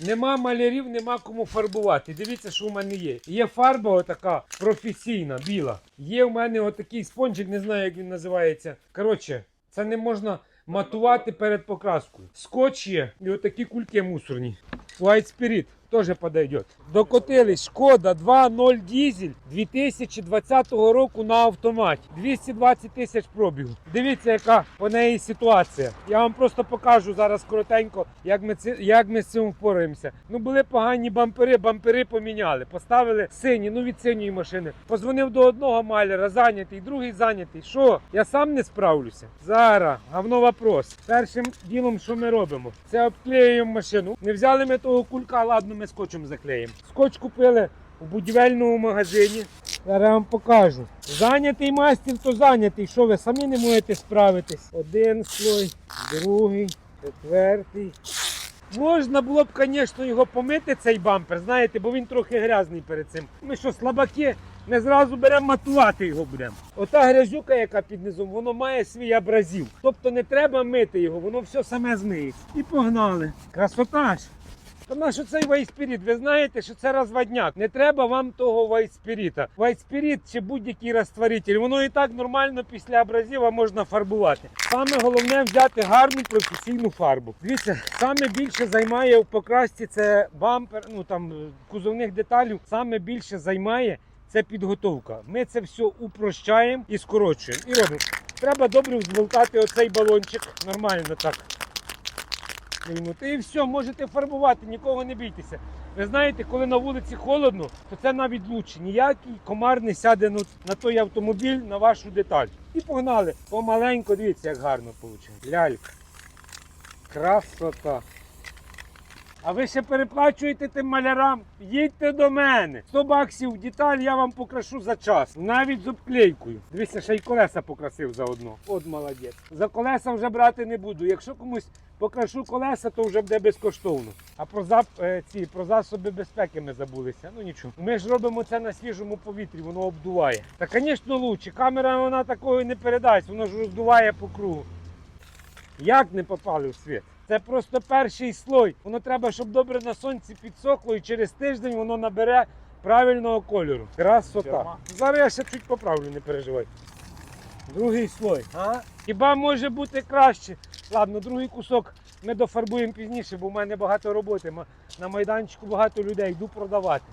Нема малярів, нема кому фарбувати. Дивіться, що в мене є. Є фарба отака професійна, біла. Є у мене отакий спонжик, не знаю, як він називається. Коротше, це не можна матувати перед покраскою. Скотч є і отакі кульки мусорні. White Spirit теж подойдет. Докотились Шкода 2.0 дізель 2020 року на автоматі. 220 тисяч пробігу. Дивіться, яка по неї ситуація. Я вам просто покажу зараз коротенько, як ми, це, як ми з цим впораємося. Ну були погані бампери, бампери поміняли. Поставили сині, ну від синьої машини. Позвонив до одного маляра, зайнятий, другий зайнятий. Що? Я сам не справлюся. Зараз, говно вопрос. Першим ділом, що ми робимо? Це обклеюємо машину. Не взяли ми того кулька, ладно, ми скотчем заклеїмо. Скотч купили у будівельному магазині. Зараз я вам покажу. Зайнятий мастер, то зайнятий. Що ви самі не можете справитись? Один слой, другий, четвертий. Можна було б, звісно, його помити, цей бампер, знаєте, бо він трохи грязний перед цим. Ми що, слабаки, не зразу беремо матувати його будемо. Ота грязюка, яка під низом, воно має свій абразив. Тобто не треба мити його, воно все саме змиє. І погнали. Красота ж. Тому що цей вайспіріт, ви знаєте, що це розводняк. Не треба вам того вайспіріта. Вайспіріт чи будь-який розтворитель, воно і так нормально після абразива можна фарбувати. Саме головне взяти гарну професійну фарбу. Дивіться, саме більше займає в покрасці це бампер, ну там е, кузовних деталей. Саме більше займає це підготовка. Ми це все упрощаємо і скорочуємо. І робимо. Треба добре взболтати оцей балончик. Нормально так. Клейнути. І все, можете фарбувати, нікого не бійтеся. Ви знаєте, коли на вулиці холодно, то це навіть лучше. Ніякий комар не сяде на той автомобіль, на вашу деталь. І погнали. Помаленько, дивіться, як гарно вийшло. Лялька. Красота. А ви ще переплачуєте тим малярам? Їдьте до мене. 100 баксів деталь я вам покрашу за час. Навіть з обклейкою. Дивіться, ще й колеса покрасив заодно. От молодець. За колеса вже брати не буду. Якщо комусь покрашу колеса, то вже буде безкоштовно. А про зап... е, ці про засоби безпеки ми забулися. Ну нічого. Ми ж робимо це на свіжому повітрі, воно обдуває. Та, звісно, лучше. Камера вона такої не передасть, воно ж роздуває по кругу. Як не попали в світ? Це просто перший слой. Воно треба, щоб добре на сонці підсохло, і через тиждень воно набере правильного кольору. Красота. Зараз я ще чуть поправлю, не переживай. Другий слой. А? Хіба може бути краще? Ладно, другий кусок ми дофарбуємо пізніше, бо в мене багато роботи. На майданчику багато людей, йду продавати.